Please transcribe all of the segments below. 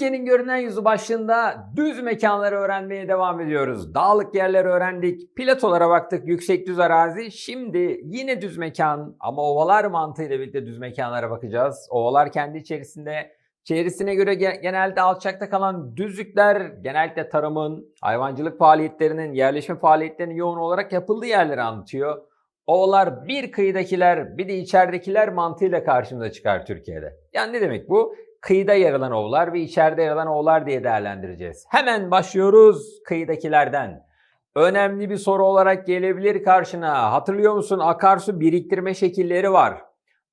Türkiye'nin görünen yüzü başlığında düz mekanları öğrenmeye devam ediyoruz. Dağlık yerleri öğrendik, platolara baktık, yüksek düz arazi. Şimdi yine düz mekan ama ovalar mantığıyla birlikte düz mekanlara bakacağız. Ovalar kendi içerisinde çevresine göre ge- genelde alçakta kalan düzlükler genellikle tarımın, hayvancılık faaliyetlerinin, yerleşme faaliyetlerinin yoğun olarak yapıldığı yerleri anlatıyor. Ovalar bir kıyıdakiler bir de içeridekiler mantığıyla karşımıza çıkar Türkiye'de. Yani ne demek bu? Kıyıda yer alan ovalar ve içeride yer alan ovalar diye değerlendireceğiz. Hemen başlıyoruz kıyıdakilerden. Önemli bir soru olarak gelebilir karşına. Hatırlıyor musun? Akarsu biriktirme şekilleri var.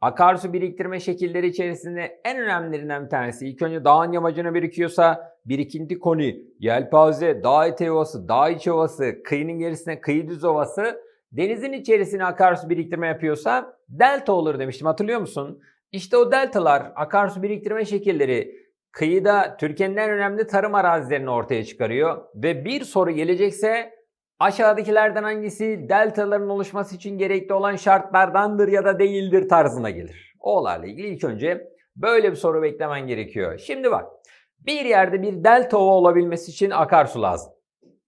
Akarsu biriktirme şekilleri içerisinde en önemlilerinden bir tanesi. İlk önce dağın yamacına birikiyorsa birikinti koni, yelpaze, dağ eteği ovası, dağ içi ovası, kıyının gerisine kıyı düz ovası, denizin içerisine akarsu biriktirme yapıyorsa delta olur demiştim hatırlıyor musun? İşte o deltalar, akarsu biriktirme şekilleri kıyıda Türkiye'nin en önemli tarım arazilerini ortaya çıkarıyor. Ve bir soru gelecekse aşağıdakilerden hangisi deltaların oluşması için gerekli olan şartlardandır ya da değildir tarzına gelir. Oğlarla ilgili ilk önce böyle bir soru beklemen gerekiyor. Şimdi bak bir yerde bir delta ova olabilmesi için akarsu lazım.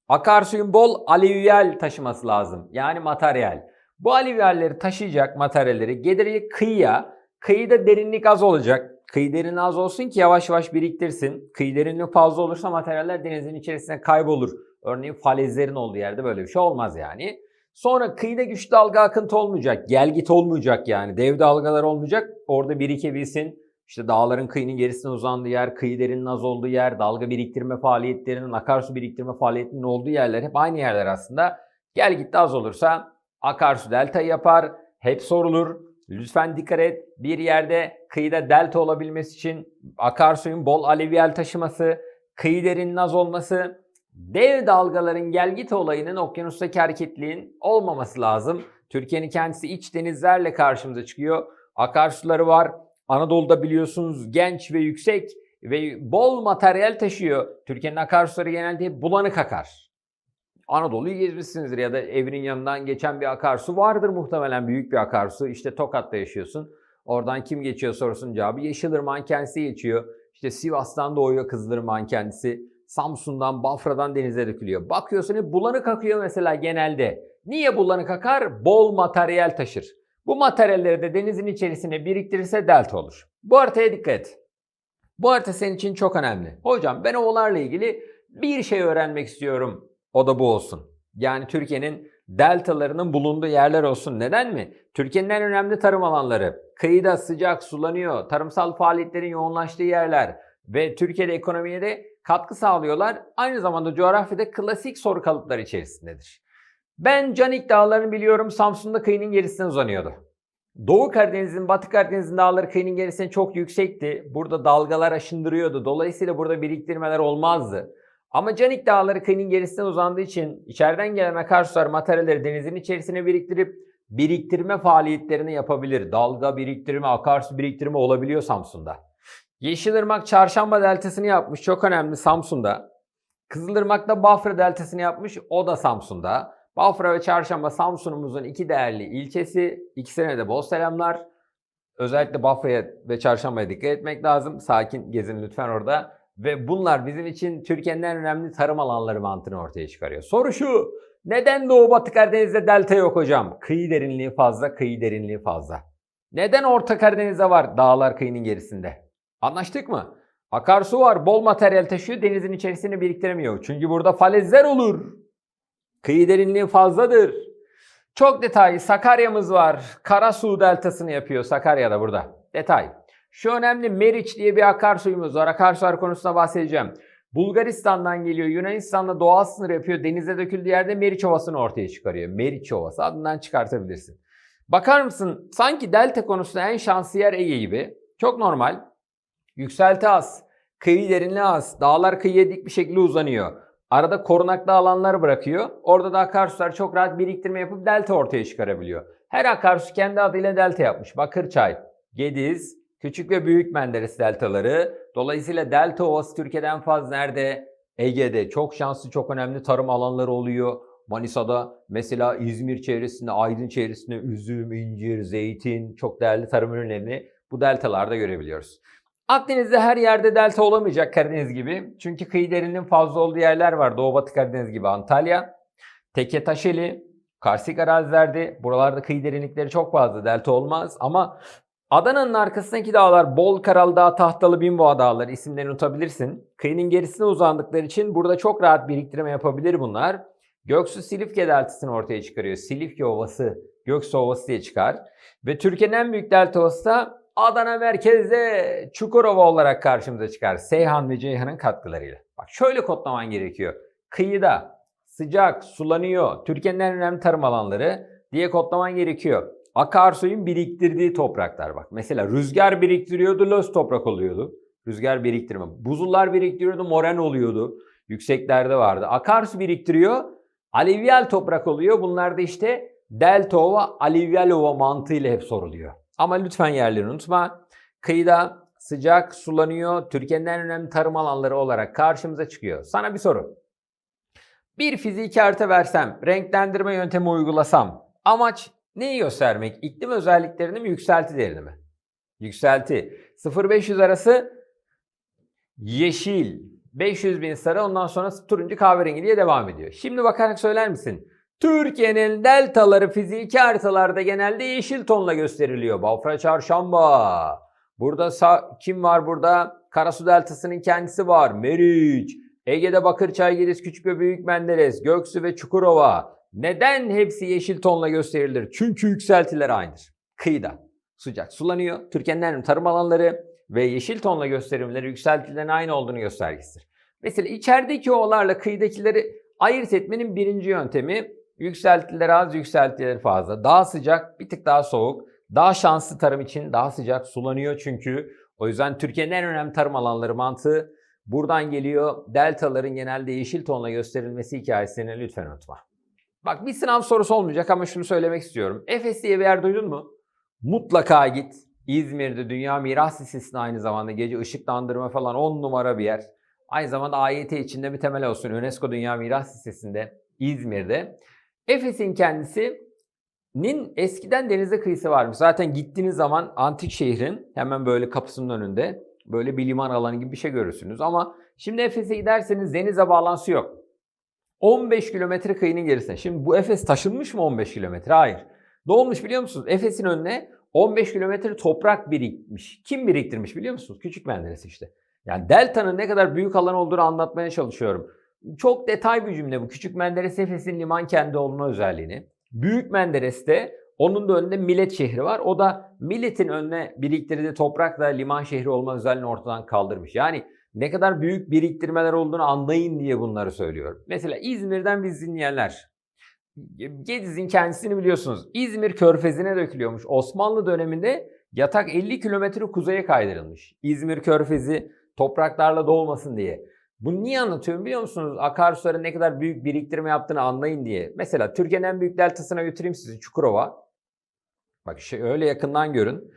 Akarsuyun bol alüvyal taşıması lazım. Yani materyal. Bu alüvyalleri taşıyacak materyalleri getirecek kıyıya. Kıyıda derinlik az olacak. Kıyı derinliği az olsun ki yavaş yavaş biriktirsin. Kıyı derinliği fazla olursa materyaller denizin içerisine kaybolur. Örneğin falezlerin olduğu yerde böyle bir şey olmaz yani. Sonra kıyıda güçlü dalga akıntı olmayacak. Gel git olmayacak yani. Dev dalgalar olmayacak. Orada birikebilsin. İşte dağların kıyının gerisine uzandığı yer, kıyı derinliğinin az olduğu yer, dalga biriktirme faaliyetlerinin, akarsu biriktirme faaliyetinin olduğu yerler hep aynı yerler aslında. Gel git az olursa akarsu delta yapar. Hep sorulur. Lütfen dikkat et. Bir yerde kıyıda delta olabilmesi için akarsuyun bol alüvyal taşıması, kıyı derinliğinin az olması, dev dalgaların gel git olayının okyanustaki hareketliğin olmaması lazım. Türkiye'nin kendisi iç denizlerle karşımıza çıkıyor. Akarsuları var. Anadolu'da biliyorsunuz genç ve yüksek ve bol materyal taşıyor. Türkiye'nin akarsuları genelde bulanık akar. Anadolu'yu gezmişsinizdir ya da evinin yanından geçen bir akarsu vardır muhtemelen büyük bir akarsu. İşte Tokat'ta yaşıyorsun. Oradan kim geçiyor sorusunun cevabı Yeşilırmak'ın kendisi geçiyor. İşte Sivas'tan doğuyor Kızılırmak'ın kendisi. Samsun'dan, Bafra'dan denize dökülüyor. Bakıyorsun hep bulanık akıyor mesela genelde. Niye bulanık akar? Bol materyal taşır. Bu materyalleri de denizin içerisine biriktirirse delta olur. Bu haritaya dikkat et. Bu harita senin için çok önemli. Hocam ben ovalarla ilgili bir şey öğrenmek istiyorum. O da bu olsun. Yani Türkiye'nin deltalarının bulunduğu yerler olsun. Neden mi? Türkiye'nin en önemli tarım alanları. Kıyıda sıcak sulanıyor. Tarımsal faaliyetlerin yoğunlaştığı yerler. Ve Türkiye'de ekonomiye de katkı sağlıyorlar. Aynı zamanda coğrafyada klasik soru kalıpları içerisindedir. Ben Canik Dağları'nı biliyorum. Samsun'da kıyının gerisine uzanıyordu. Doğu Karadeniz'in, Batı Karadeniz'in dağları kıyının gerisine çok yüksekti. Burada dalgalar aşındırıyordu. Dolayısıyla burada biriktirmeler olmazdı. Ama Canik Dağları kıyının gerisine uzandığı için içeriden gelen akarsular materyalleri denizin içerisine biriktirip biriktirme faaliyetlerini yapabilir. Dalga biriktirme, akarsu biriktirme olabiliyor Samsun'da. Yeşilırmak Çarşamba deltasını yapmış. Çok önemli Samsun'da. Kızılırmak da Bafra deltasını yapmış. O da Samsun'da. Bafra ve Çarşamba Samsun'umuzun iki değerli ilçesi. İkisine de bol selamlar. Özellikle Bafra'ya ve Çarşamba'ya dikkat etmek lazım. Sakin gezin lütfen orada. Ve bunlar bizim için Türkiye'nin en önemli tarım alanları mantığını ortaya çıkarıyor. Soru şu. Neden Doğu Batı Karadeniz'de delta yok hocam? Kıyı derinliği fazla, kıyı derinliği fazla. Neden Orta Karadeniz'de var dağlar kıyının gerisinde? Anlaştık mı? Akarsu var, bol materyal taşıyor, denizin içerisine biriktiremiyor. Çünkü burada falezler olur. Kıyı derinliği fazladır. Çok detaylı Sakarya'mız var. Karasu deltasını yapıyor Sakarya'da burada. Detay. Şu önemli Meriç diye bir akarsuyumuz var. Akarsular konusunda bahsedeceğim. Bulgaristan'dan geliyor. Yunanistan'da doğal sınır yapıyor. Denize döküldüğü yerde Meriç Ovası'nı ortaya çıkarıyor. Meriç Ovası adından çıkartabilirsin. Bakar mısın? Sanki delta konusunda en şanslı yer Ege gibi. Çok normal. Yükselti az. Kıyı derinliği az. Dağlar kıyıya dik bir şekilde uzanıyor. Arada korunaklı alanlar bırakıyor. Orada da akarsular çok rahat biriktirme yapıp delta ortaya çıkarabiliyor. Her akarsu kendi adıyla delta yapmış. Bakırçay, Gediz, Küçük ve Büyük Menderes deltaları. Dolayısıyla delta ovası Türkiye'den fazla nerede? Ege'de çok şanslı, çok önemli tarım alanları oluyor. Manisa'da mesela İzmir çevresinde, Aydın çevresinde üzüm, incir, zeytin çok değerli tarım ürünlerini bu deltalarda görebiliyoruz. Akdeniz'de her yerde delta olamayacak Karadeniz gibi. Çünkü kıyı derinliğinin fazla olduğu yerler var. Doğu Batı Karadeniz gibi Antalya, Teke Taşeli, karstik arazilerde. Buralarda kıyı derinlikleri çok fazla delta olmaz. Ama Adana'nın arkasındaki dağlar Bol Karal Dağı, Tahtalı Binboğa Dağları isimlerini unutabilirsin. Kıyının gerisine uzandıkları için burada çok rahat biriktirme yapabilir bunlar. Göksu Silifke deltasını ortaya çıkarıyor. Silifke Ovası, Göksu Ovası diye çıkar. Ve Türkiye'nin en büyük delta ovası da Adana merkezde Çukurova olarak karşımıza çıkar. Seyhan ve Ceyhan'ın katkılarıyla. Bak şöyle kodlaman gerekiyor. Kıyıda, sıcak, sulanıyor. Türkiye'nin en önemli tarım alanları diye kodlaman gerekiyor. Akarsuyun biriktirdiği topraklar bak. Mesela rüzgar biriktiriyordu, löz toprak oluyordu. Rüzgar biriktirme. Buzullar biriktiriyordu, moren oluyordu. Yükseklerde vardı. Akarsu biriktiriyor, alüvyal toprak oluyor. Bunlar da işte delta ova, alüvyal ova mantığıyla hep soruluyor. Ama lütfen yerlerini unutma. Kıyıda sıcak, sulanıyor. Türkiye'nin en önemli tarım alanları olarak karşımıza çıkıyor. Sana bir soru. Bir fiziki harita versem, renklendirme yöntemi uygulasam, amaç neyi göstermek? İklim özelliklerini mi, yükselti değerini mi? Yükselti. 0-500 arası yeşil, 500 bin sarı ondan sonra turuncu kahverengi diye devam ediyor. Şimdi bakarak söyler misin? Türkiye'nin deltaları fiziki haritalarda genelde yeşil tonla gösteriliyor. Bafra Çarşamba. Burada sa- kim var burada? Karasu Deltası'nın kendisi var. Meriç. Ege'de Bakırçay, Gediz, Küçük ve Büyük Menderes, Göksu ve Çukurova. Neden hepsi yeşil tonla gösterilir? Çünkü yükseltiler aynıdır. Kıyıda sıcak sulanıyor. Türkiye'nin tarım alanları ve yeşil tonla gösterimleri yükseltilerin aynı olduğunu göstergesidir. Mesela içerideki ovalarla kıyıdakileri ayırt etmenin birinci yöntemi yükseltiler az, yükseltiler fazla. Daha sıcak, bir tık daha soğuk. Daha şanslı tarım için daha sıcak sulanıyor çünkü. O yüzden Türkiye'nin en önemli tarım alanları mantığı buradan geliyor. Deltaların genelde yeşil tonla gösterilmesi hikayesini lütfen unutma. Bak bir sınav sorusu olmayacak ama şunu söylemek istiyorum. Efes diye bir yer duydun mu? Mutlaka git. İzmir'de Dünya Miras Listesi'nde aynı zamanda gece ışıklandırma falan 10 numara bir yer. Aynı zamanda AYT içinde bir temel olsun. UNESCO Dünya Miras Listesi'nde İzmir'de. Efes'in kendisinin eskiden denize kıyısı varmış. Zaten gittiğiniz zaman antik şehrin hemen böyle kapısının önünde böyle bir liman alanı gibi bir şey görürsünüz. Ama şimdi Efes'e giderseniz denize bağlantısı yok. 15 kilometre kıyının gerisine. Şimdi bu Efes taşınmış mı 15 kilometre? Hayır. Ne olmuş biliyor musunuz? Efes'in önüne 15 kilometre toprak birikmiş. Kim biriktirmiş biliyor musunuz? Küçük Menderes işte. Yani delta'nın ne kadar büyük alan olduğunu anlatmaya çalışıyorum. Çok detay bir cümle bu. Küçük Menderes Efes'in liman kendi olma özelliğini. Büyük Menderes'te onun da önünde Millet şehri var. O da milletin önüne biriktirdiği toprakla liman şehri olma özelliğini ortadan kaldırmış. Yani ne kadar büyük biriktirmeler olduğunu anlayın diye bunları söylüyorum. Mesela İzmir'den biz dinleyenler. Gediz'in kendisini biliyorsunuz. İzmir körfezine dökülüyormuş. Osmanlı döneminde yatak 50 kilometre kuzeye kaydırılmış. İzmir körfezi topraklarla dolmasın diye. Bunu niye anlatıyorum biliyor musunuz? Akarsuların ne kadar büyük biriktirme yaptığını anlayın diye. Mesela Türkiye'nin en büyük deltasına götüreyim sizi Çukurova. Bak şey öyle yakından görün.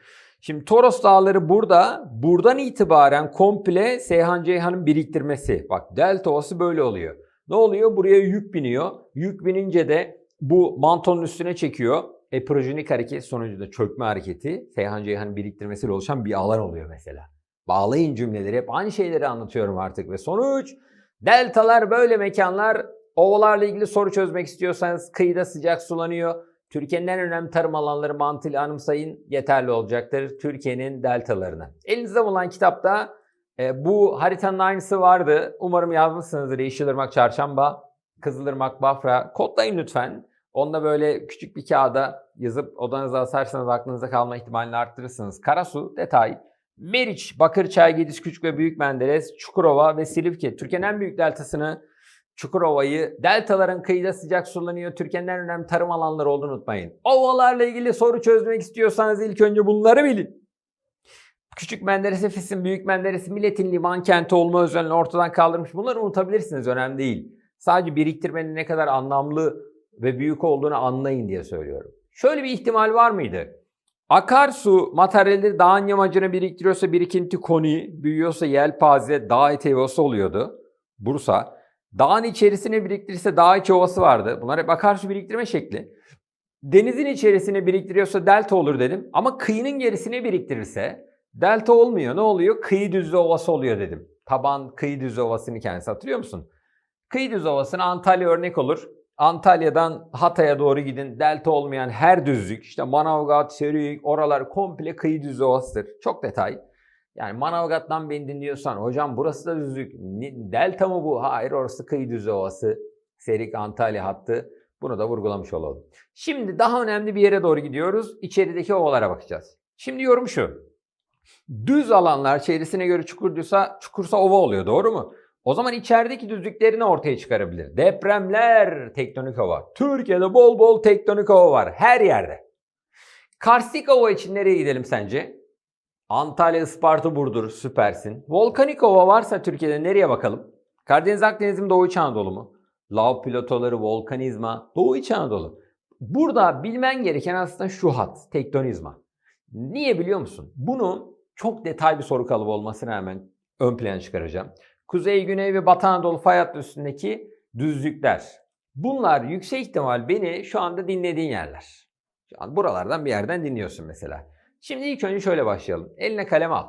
Şimdi Toros Dağları burada. Buradan itibaren komple Seyhan Ceyhan'ın biriktirmesi. Bak delta ovası böyle oluyor. Ne oluyor? Buraya yük biniyor. Yük binince de bu mantonun üstüne çekiyor. Epirojenik hareket sonucunda çökme hareketi Seyhan Ceyhan'ın biriktirmesiyle oluşan bir alan oluyor mesela. Bağlayın cümleleri. Hep aynı şeyleri anlatıyorum artık. Ve sonuç deltalar böyle mekanlar. Ovalarla ilgili soru çözmek istiyorsanız kıyıda sıcak sulanıyor. Türkiye'nin en önemli tarım alanları mantığıyla anımsayın yeterli olacaktır. Türkiye'nin deltalarını. Elinizde bulunan kitapta e, bu haritanın aynısı vardı. Umarım yazmışsınızdır. Yeşilırmak, Çarşamba, Kızılırmak, Bafra. Kodlayın lütfen. Onu da böyle küçük bir kağıda yazıp odanıza asarsanız aklınızda kalma ihtimalini arttırırsınız. Karasu detay. Meriç, Bakırçay, Gediz, Küçük ve Büyük Menderes, Çukurova ve Silifke. Türkiye'nin en büyük deltasını Çukurova'yı, deltaların kıyıda sıcak sulanıyor. Türkiye'nin en önemli tarım alanları olduğunu unutmayın. Ovalarla ilgili soru çözmek istiyorsanız ilk önce bunları bilin. Küçük Menderes Efes'in, Büyük Menderes milletin liman kenti olma özelliğini ortadan kaldırmış. Bunları unutabilirsiniz, önemli değil. Sadece biriktirmenin ne kadar anlamlı ve büyük olduğunu anlayın diye söylüyorum. Şöyle bir ihtimal var mıydı? Akarsu materyalleri dağın yamacına biriktiriyorsa birikinti koni, büyüyorsa yelpaze, dağ eteği oluyordu. Bursa. Dağın içerisine biriktirirse dağ içi ovası vardı. Bunlar hep akarsu biriktirme şekli. Denizin içerisine biriktiriyorsa delta olur dedim. Ama kıyının gerisine biriktirirse Delta olmuyor. Ne oluyor? Kıyı düzlü ovası oluyor dedim. Taban kıyı düzlü ovasını kendisi hatırlıyor musun? Kıyı düzlü ovasına Antalya örnek olur. Antalya'dan Hatay'a doğru gidin. Delta olmayan her düzlük işte Manavgat, Serik oralar komple kıyı düzlü ovasıdır. Çok detay. Yani Manavgat'tan beni dinliyorsan hocam burası da düzlük. Delta mı bu? Hayır orası kıyı düzlü ovası. Serik Antalya hattı. Bunu da vurgulamış olalım. Şimdi daha önemli bir yere doğru gidiyoruz. İçerideki ovalara bakacağız. Şimdi yorum şu. Düz alanlar çevresine göre çukurduysa, çukursa ova oluyor doğru mu? O zaman içerideki düzlüklerini ortaya çıkarabilir. Depremler, tektonik ova. Türkiye'de bol bol tektonik ova var. Her yerde. Karstik ova için nereye gidelim sence? Antalya, Isparta, Burdur süpersin. Volkanik ova varsa Türkiye'de nereye bakalım? Karadeniz, Akdeniz Doğu İç Anadolu mu? Lav platoları, volkanizma, Doğu İç Anadolu. Burada bilmen gereken aslında şu hat, tektonizma. Niye biliyor musun? Bunu çok detay bir soru kalıbı olmasına rağmen ön plana çıkaracağım. Kuzey, Güney ve Batı Anadolu fay hattı üstündeki düzlükler. Bunlar yüksek ihtimal beni şu anda dinlediğin yerler. Şu an buralardan bir yerden dinliyorsun mesela. Şimdi ilk önce şöyle başlayalım. Eline kalem al.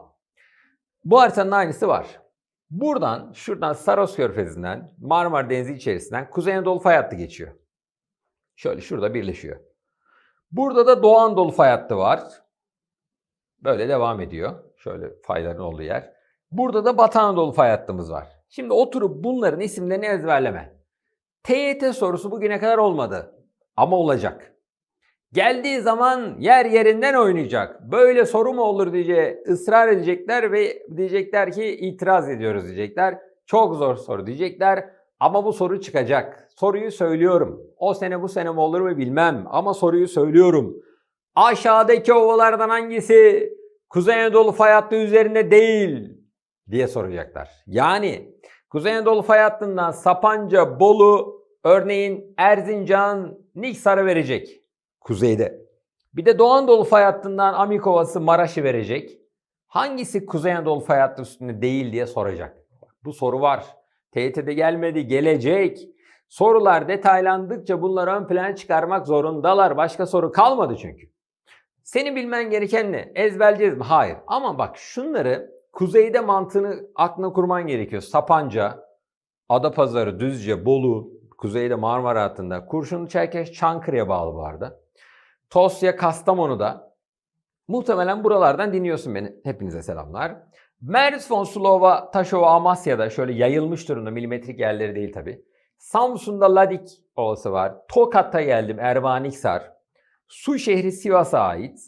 Bu haritanın aynısı var. Buradan, şuradan Saros Körfezi'nden, Marmara Denizi içerisinden Kuzey Anadolu fay hattı geçiyor. Şöyle şurada birleşiyor. Burada da Doğu Anadolu fay hattı var. Böyle devam ediyor. Şöyle fayların olduğu yer. Burada da Batı Anadolu fay hattımız var. Şimdi oturup bunların isimlerini ezberleme. TYT sorusu bugüne kadar olmadı. Ama olacak. Geldiği zaman yer yerinden oynayacak. Böyle soru mu olur diye ısrar edecekler ve diyecekler ki itiraz ediyoruz diyecekler. Çok zor soru diyecekler. Ama bu soru çıkacak. Soruyu söylüyorum. O sene bu sene mi olur mu bilmem. Ama soruyu söylüyorum. Aşağıdaki ovalardan hangisi Kuzey Anadolu fay hattı üzerinde değil diye soracaklar. Yani Kuzey Anadolu fay hattından Sapanca, Bolu, örneğin Erzincan, Niksar'ı verecek. Kuzeyde. Bir de Doğu Anadolu fay hattından Amikovası, Maraş'ı verecek. Hangisi Kuzey Anadolu fay hattı üstünde değil diye soracak. Bu soru var. TYT'de gelmedi, gelecek. Sorular detaylandıkça bunları ön plana çıkarmak zorundalar. Başka soru kalmadı çünkü. Senin bilmen gereken ne? Ezberleyeceğiz mi? Hayır. Ama bak şunları kuzeyde mantığını aklına kurman gerekiyor. Sapanca, Adapazarı, Düzce, Bolu, kuzeyde Marmara hattında. Kurşunlu Çerkeş, Çankırı'ya bağlı bu arada. Tosya, Kastamonu'da. Muhtemelen buralardan dinliyorsun beni. Hepinize selamlar. Mersin, Sulova, Taşova, Amasya'da şöyle yayılmış durumda. Milimetrik yerleri değil tabi. Samsun'da Ladik ovası var. Tokat'a geldim Ervaniksar. Su şehri Sivas'a ait.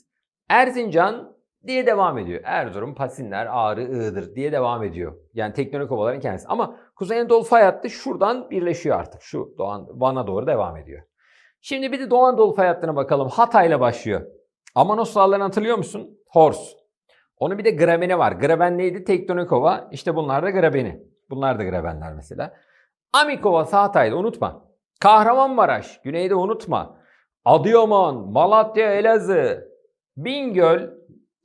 Erzincan diye devam ediyor. Erzurum, Pasinler, Ağrı, Iğdır diye devam ediyor. Yani teknonik ovaların kendisi. Ama Kuzey Anadolu fay hattı şuradan birleşiyor artık. Şu Doğan, Van'a doğru devam ediyor. Şimdi bir de Doğu Anadolu fay hattına bakalım. Hatay'la başlıyor. Amanos dağlarını hatırlıyor musun? Hors. Onun bir de grabeni var. Graben neydi? Tektonik. İşte bunlar da grabeni. Bunlar da grabenler mesela. Amikova Hatay'da unutma. Kahramanmaraş, güneyde unutma. Adıyaman, Malatya, Elazığ, Bingöl,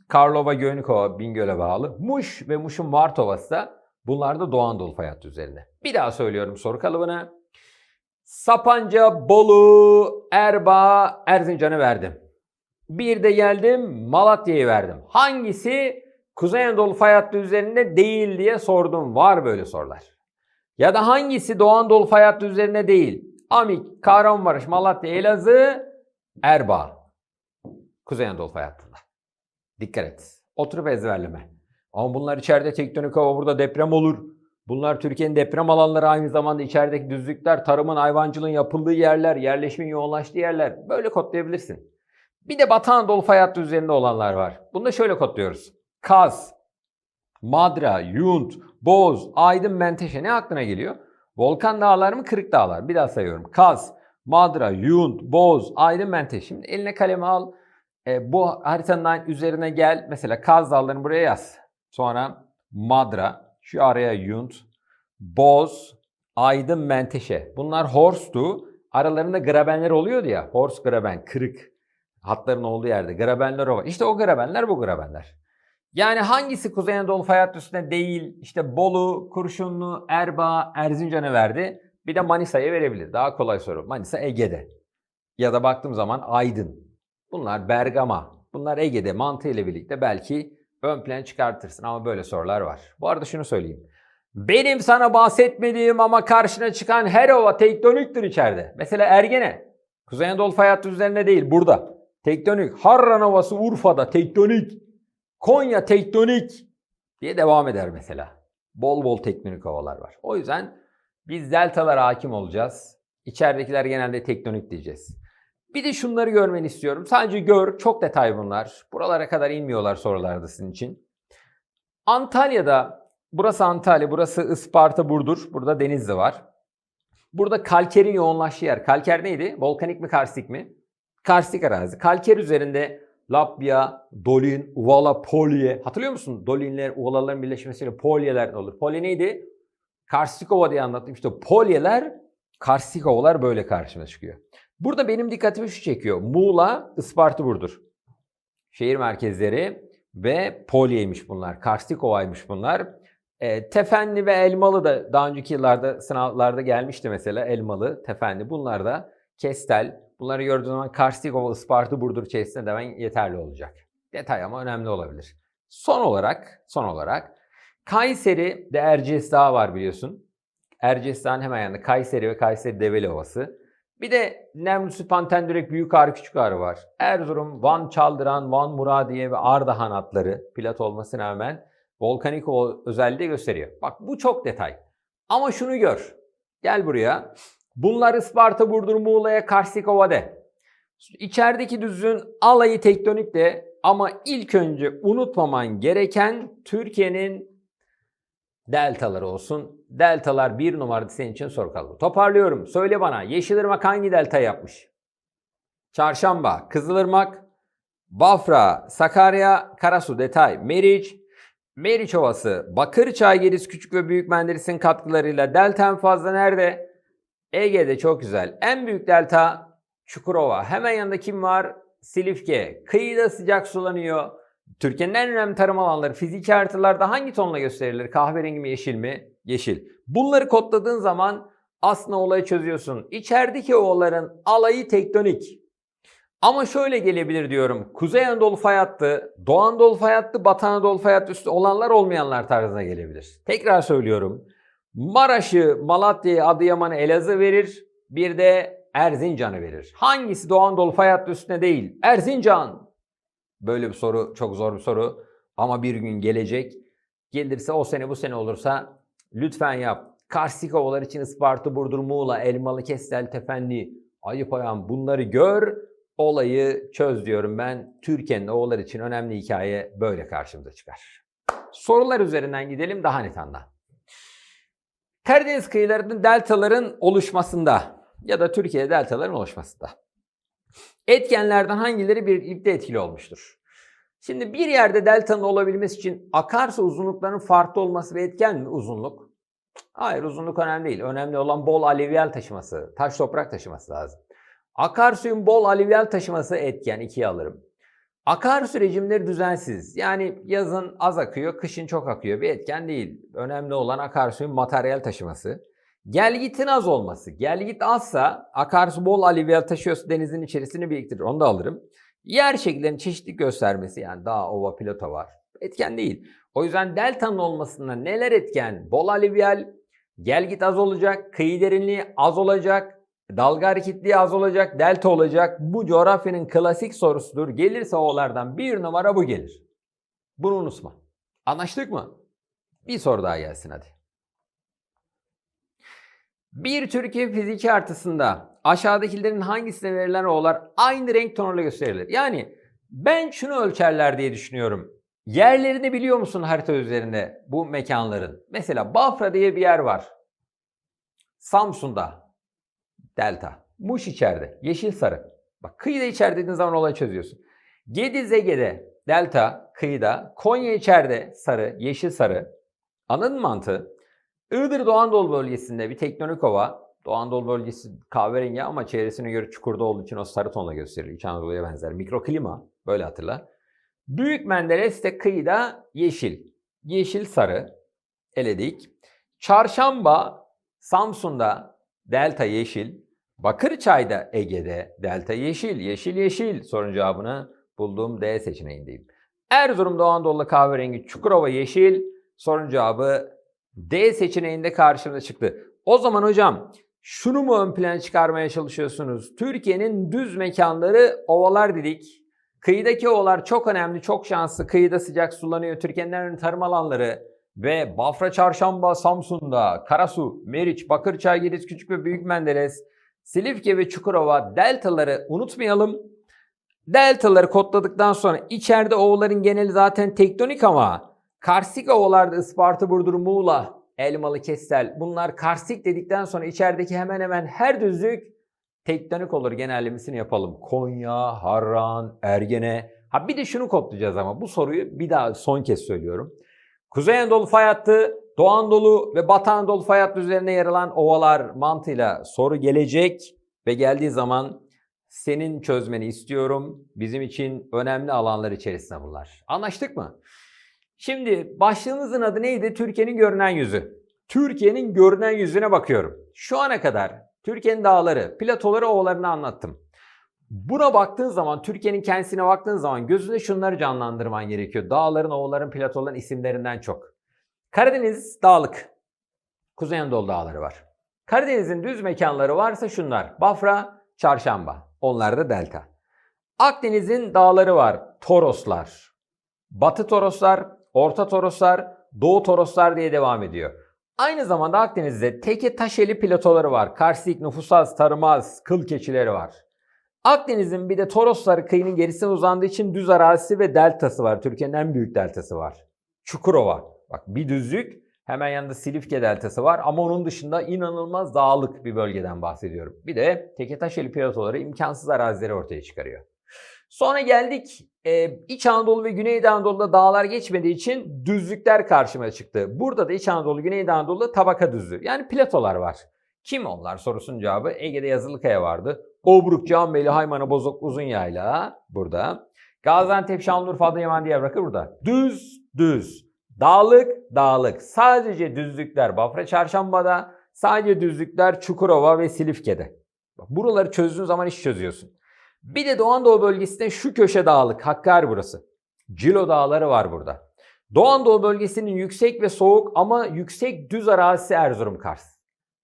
Karlova, Göynükova, Bingöl'e bağlı. Muş ve Muş'un Mart Ovası da bunlar da Doğu Anadolu fay hattı üzerinde. Bir daha söylüyorum soru kalıbını. Sapanca, Bolu, Erbaa, Erzincan'ı verdim. Bir de geldim Malatya'yı verdim. Hangisi Kuzey Anadolu fay hattı üzerinde değil diye sordum. Var böyle sorular. Ya da hangisi Doğu Anadolu fay hattı üzerinde değil? Amik, Kahramanmaraş, Malatya, Elazığ, Erbaa. Kuzey Anadolu fay hattında. Dikkat et. Oturup ezberleme. Ama bunlar içeride tektonik hava burada deprem olur. Bunlar Türkiye'nin deprem alanları aynı zamanda içerideki düzlükler, tarımın, hayvancılığın yapıldığı yerler, yerleşimin yoğunlaştığı yerler. Böyle kodlayabilirsin. Bir de Batı Anadolu fay hattı üzerinde olanlar var. Bunu da şöyle kodluyoruz. Kaz, Madra, Yunt, Boz, Aydın, Menteşe ne aklına geliyor? Volkan dağlar mı, kırık dağlar? Bir daha sayıyorum. Kaz, Madra, Yunt, Boz, Aydın, Menteşe. Şimdi eline kalemi al. E, bu haritanın üzerine gel. Mesela Kaz dağlarını buraya yaz. Sonra Madra, şu araya Yunt, Boz, Aydın, Menteşe. Bunlar Horst'u. Aralarında grabenler oluyordu ya. Horst graben, kırık. Hatların olduğu yerde. Grabenler var. İşte o grabenler bu grabenler. Yani hangisi Kuzey Anadolu fay hattı değil? İşte Bolu, Kurşunlu, Erbaa, Erzincan'ı verdi. Bir de Manisa'ya verebilir. Daha kolay soru. Manisa Ege'de. Ya da baktığım zaman Aydın. Bunlar Bergama. Bunlar Ege'de mantığıyla birlikte belki ön plana çıkartırsın ama böyle sorular var. Bu arada şunu söyleyeyim. Benim sana bahsetmediğim ama karşına çıkan her ova tektoniktir içeride. Mesela Ergene. Kuzey Anadolu fay hattı üzerinde değil burada. Tektonik. Harran Ovası Urfa'da tektonik. Konya tektonik diye devam eder mesela. Bol bol tektonik ovalar var. O yüzden biz deltalara hakim olacağız. İçeridekiler genelde tektonik diyeceğiz. Bir de şunları görmeni istiyorum. Sadece gör. Çok detay bunlar. Buralara kadar inmiyorlar sorularda sizin için. Antalya'da, burası Antalya, burası Isparta, Burdur. Burada Denizli var. Burada kalkerin yoğunlaştığı yer. Kalker neydi? Volkanik mi, karstik mi? Karstik arazi. Kalker üzerinde Lapya, Dolin, Uvala, Polye. Hatırlıyor musun? Dolinler, Uvalaların birleşmesiyle polyeler olur. Polye neydi? Karstik ova diye anlattım. İşte polyeler, karstik ovalar böyle karşıma çıkıyor. Burada benim dikkatimi şu çekiyor. Muğla, Isparta, Burdur. Şehir merkezleri ve Polye'ymiş bunlar. Karstik ovaymış bunlar. E, Tefenli ve Elmalı da daha önceki yıllarda sınavlarda gelmişti mesela Elmalı, Tefenli. Bunlar da Kestel. Bunları gördüğün zaman Karstik Ova, Isparta, Burdur içerisinde demen yeterli olacak. Detay ama önemli olabilir. Son olarak, son olarak Kayseri de Erciyes Dağı var biliyorsun. Erciyes Dağı'nın hemen yanında Kayseri ve Kayseri Develi Ovası. Bir de Nemrutsu Pantendürek Büyük Ağrı Küçük Ağrı var. Erzurum, Van Çaldıran, Van Muradiye ve Ardahan hatları plat olmasına rağmen volkanik özelliği gösteriyor. Bak bu çok detay. Ama şunu gör. Gel buraya. Bunlar Isparta, Burdur, Muğla'ya Karsikova de. İçerideki düzün alayı tektonik de ama ilk önce unutmaman gereken Türkiye'nin deltaları olsun. Deltalar bir numarada senin için soru kalıbı. Toparlıyorum. Söyle bana Yeşilırmak hangi delta yapmış? Çarşamba, Kızılırmak, Bafra, Sakarya, Karasu, Detay, Meriç, Meriç Ovası, Bakırçay, Gediz Küçük ve Büyük Menderes'in katkılarıyla delta en fazla nerede? Ege'de çok güzel. En büyük delta Çukurova. Hemen yanında kim var? Silifke. Kıyıda sıcak sulanıyor. Türkiye'nin en önemli tarım alanları fiziki haritalarda hangi tonla gösterilir? Kahverengi mi yeşil mi? Yeşil. Bunları kodladığın zaman aslında olayı çözüyorsun. İçerideki ovaların alayı tektonik. Ama şöyle gelebilir diyorum. Kuzey Anadolu fay hattı, Doğu Anadolu fay hattı, Batı Anadolu fay hattı üstü olanlar olmayanlar tarzına gelebilir. Tekrar söylüyorum. Maraş'ı, Malatya'yı, Adıyaman'ı, Elazığ verir. Bir de Erzincan'ı verir. Hangisi Doğu Anadolu fay hattı üstüne değil? Erzincan. Böyle bir soru çok zor bir soru. Ama bir gün gelecek. Gelirse o sene bu sene olursa lütfen yap. Karstik ovalar için Isparta, Burdur, Muğla, Elmalı, Kestel, Tefenli, Ayıp Ayağım bunları gör. Olayı çöz diyorum ben. Türkiye'nin ovalar için önemli hikaye böyle karşımıza çıkar. Sorular üzerinden gidelim daha net anla. Karadeniz kıyılarının deltaların oluşmasında ya da Türkiye deltaların oluşmasında etkenlerden hangileri birlikte etkili olmuştur? Şimdi bir yerde deltanın olabilmesi için akarsu uzunluklarının farklı olması ve etken mi uzunluk? Hayır uzunluk önemli değil. Önemli olan bol alüvyal taşıması, taş toprak taşıması lazım. Akarsuyun bol alüvyal taşıması etken ikiye alırım. Akarsu rejimleri düzensiz. Yani yazın az akıyor, kışın çok akıyor. Bir etken değil. Önemli olan akarsuyun materyal taşıması. Gelgitin az olması. Gelgit azsa akarsu bol alüvyal taşıyorsa denizin içerisini biriktirir. Onu da alırım. Yer şekillerinin çeşitli göstermesi yani dağ, ova, plato var. Etken değil. O yüzden deltanın olmasında neler etken? Bol alüvyal, gelgit az olacak, kıyı derinliği az olacak, dalga hareketliği az olacak, delta olacak. Bu coğrafyanın klasik sorusudur. Gelirse oğlardan bir numara bu gelir. Bunu unutma. Anlaştık mı? Bir soru daha gelsin hadi. Bir Türkiye fiziki haritasında aşağıdakilerin hangisine verilen oğlar aynı renk tonuyla gösterilir? Yani ben şunu ölçerler diye düşünüyorum. Yerlerini biliyor musun harita üzerinde bu mekanların? Mesela Bafra diye bir yer var. Samsun'da. Delta. Muş içeride. Yeşil sarı. Bak kıyıda içeride dediğin zaman olayı çözüyorsun. Gediz Ege'de. Delta. Kıyıda. Konya içeride. Sarı. Yeşil sarı. Anladın mı mantığı? Iğdır Doğu Anadolu bölgesinde bir tektonik ova. Doğu Anadolu bölgesi kahverengi ama çevresine göre çukurda olduğu için o sarı tonla gösterir. İç Anadolu'ya benzer. Mikroklima. Böyle hatırla. Büyük Menderes'te kıyıda yeşil. Yeşil sarı. Eledik. Çarşamba Samsun'da delta yeşil. Bakırçay'da Ege'de delta yeşil. Yeşil yeşil. Sorun cevabını bulduğum D seçeneğindeyim. Erzurum Doğu Anadolu kahverengi, Çukurova yeşil. Sorun cevabı D seçeneğinde karşımıza çıktı. O zaman hocam şunu mu ön plana çıkarmaya çalışıyorsunuz? Türkiye'nin düz mekanları ovalar dedik. Kıyıdaki ovalar çok önemli, çok şanslı. Kıyıda sıcak sulanıyor. Türkiye'nin en tarım alanları ve Bafra, Çarşamba, Samsun'da, Karasu, Meriç, Bakırçay, Girit, Küçük ve Büyük Menderes, Silifke ve Çukurova deltaları unutmayalım. Deltaları kodladıktan sonra içeride ovaların geneli zaten tektonik ama karstik ovalarda Isparta, Burdur, Muğla, Elmalı, Kestel bunlar karstik dedikten sonra içerideki hemen hemen her düzlük tektonik olur genellemesini yapalım. Konya, Harran, Ergene. Ha bir de şunu kodlayacağız ama bu soruyu bir daha son kez söylüyorum. Kuzey Anadolu fay hattı, Doğu Anadolu ve Batı Anadolu fay hattı üzerine yer alan ovalar mantığıyla soru gelecek ve geldiği zaman senin çözmeni istiyorum. Bizim için önemli alanlar içerisinde bunlar. Anlaştık mı? Şimdi başlığımızın adı neydi? Türkiye'nin görünen yüzü. Türkiye'nin görünen yüzüne bakıyorum. Şu ana kadar Türkiye'nin dağları, platoları, ovalarını anlattım. Buna baktığın zaman, Türkiye'nin kendisine baktığın zaman gözünde şunları canlandırman gerekiyor. Dağların, ovaların, platoların isimlerinden çok. Karadeniz dağlık. Kuzey Anadolu dağları var. Karadeniz'in düz mekanları varsa şunlar. Bafra, Çarşamba. Onlar da delta. Akdeniz'in dağları var. Toroslar. Batı Toroslar, Orta Toroslar, Doğu Toroslar diye devam ediyor. Aynı zamanda Akdeniz'de teke taşeli platoları var. Karstik, nüfus az, tarım az, kıl keçileri var. Akdeniz'in bir de Torosları kıyının gerisine uzandığı için düz arazisi ve deltası var. Türkiye'nin en büyük deltası var. Çukurova. Bak bir düzlük hemen yanında Silifke deltası var ama onun dışında inanılmaz dağlık bir bölgeden bahsediyorum. Bir de teke taşeli platoları imkansız arazileri ortaya çıkarıyor. Sonra geldik e, İç Anadolu ve Güney Anadolu'da dağlar geçmediği için düzlükler karşıma çıktı. Burada da İç Anadolu, Güney Anadolu'da tabaka düzlüğü yani platolar var. Kim onlar sorusunun cevabı Ege'de Yazılıkaya vardı. Obruk, Canbeyli, Haymana, Bozok, Uzunyayla burada. Gaziantep, Şanlıurfa, Adıyaman, Diyarbakır burada. Düz, düz. Dağlık, dağlık. Sadece düzlükler Bafra Çarşamba'da, sadece düzlükler Çukurova ve Silifke'de. Bak, buraları çözdüğün zaman iş çözüyorsun. Bir de Doğu Anadolu bölgesinde şu köşe dağlık, Hakkari burası. Cilo dağları var burada. Doğu Anadolu bölgesinin yüksek ve soğuk ama yüksek düz arazisi Erzurum Kars.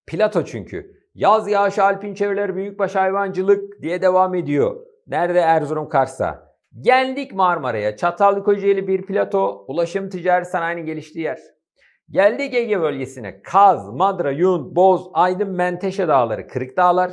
Plato çünkü. Yaz yağış, alpin çevreleri, büyükbaş hayvancılık diye devam ediyor. Nerede Erzurum Kars'ta? Geldik Marmara'ya. Çatallı Kocaeli bir plato, ulaşım ticaret sanayinin geliştiği yer. Geldik Ege bölgesine. Kaz, Madra, Yun, Boz, Aydın, Menteşe dağları, Kırık dağlar.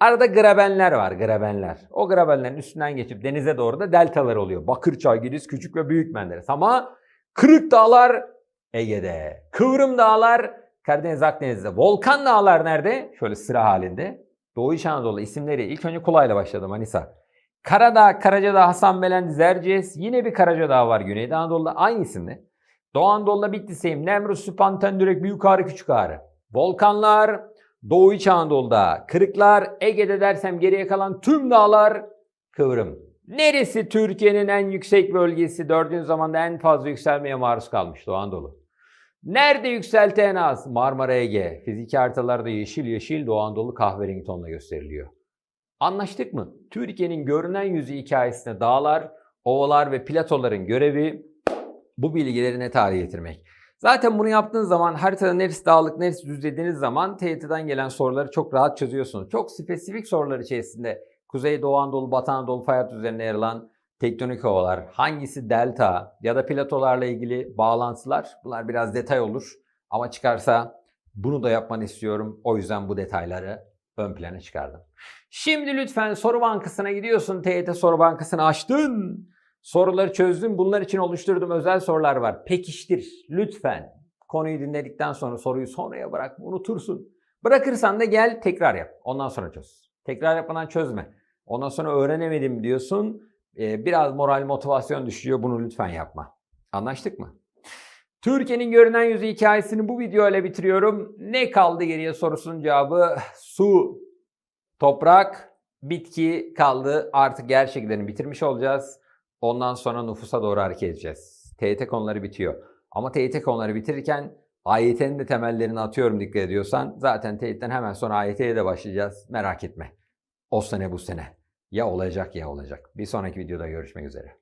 Arada grabenler var, grabenler. O grabenlerin üstünden geçip denize doğru da deltalar oluyor. Bakırçay, Gidiz, Küçük ve Büyük Menderes. Ama Kırık dağlar Ege'de. Kıvrım dağlar Karadeniz, Akdeniz'de. Volkan dağlar nerede? Şöyle sıra halinde. Doğu İç Anadolu isimleri ilk önce kolayla başladı Manisa. Karadağ, Karacadağ, Hasanbelen, Zerces. Yine bir Karacadağ var Güneydoğu Anadolu'da aynı isimli. Doğu Anadolu'da Bitlis'eyim. Nemrut, Süphan, Tendürek, Büyük Ağrı, Küçük Ağrı. Volkanlar, Doğu İç Anadolu'da. Kırıklar, Ege'de dersem geriye kalan tüm dağlar kıvrım. Neresi Türkiye'nin en yüksek bölgesi? Dördüncü zamanda en fazla yükselmeye maruz kalmış Doğu Anadolu. Nerede yükselti en az? Marmara Ege. Fiziki haritalarda yeşil yeşil Doğu Anadolu kahverengi tonla gösteriliyor. Anlaştık mı? Türkiye'nin görünen yüzü hikayesinde dağlar, ovalar ve platoların görevi bu bilgileri net hale getirmek. Zaten bunu yaptığınız zaman haritada neresi dağlık neresi düz dediğiniz zaman TYT'den gelen soruları çok rahat çözüyorsunuz. Çok spesifik sorular içerisinde Kuzey Doğu Anadolu, Batı Anadolu fay hattı üzerinde yer alan tektonik ovalar, hangisi delta ya da platolarla ilgili bağlantılar bunlar biraz detay olur. Ama çıkarsa bunu da yapmanı istiyorum. O yüzden bu detayları ön plana çıkardım. Şimdi lütfen soru bankasına gidiyorsun. TYT soru bankasını açtın. Soruları çözdün. Bunlar için oluşturduğum özel sorular var. Pekiştir lütfen. Konuyu dinledikten sonra soruyu sonraya bırak. Unutursun. Bırakırsan da gel tekrar yap. Ondan sonra çöz. Tekrar yapmadan çözme. Ondan sonra öğrenemedim diyorsun. Ee, biraz moral motivasyon düşüyor. Bunu lütfen yapma. Anlaştık mı? Türkiye'nin görünen yüzü hikayesini bu videoyla bitiriyorum. Ne kaldı geriye sorusunun cevabı su, toprak, bitki kaldı. Artık gerçeklerini bitirmiş olacağız. Ondan sonra nüfusa doğru hareket edeceğiz. TYT konuları bitiyor. Ama TYT konuları bitirirken AYT'nin de temellerini atıyorum dikkat ediyorsan. Zaten TYT'den hemen sonra AYT'ye de başlayacağız. Merak etme. O sene bu sene. Ya olacak ya olacak. Bir sonraki videoda görüşmek üzere.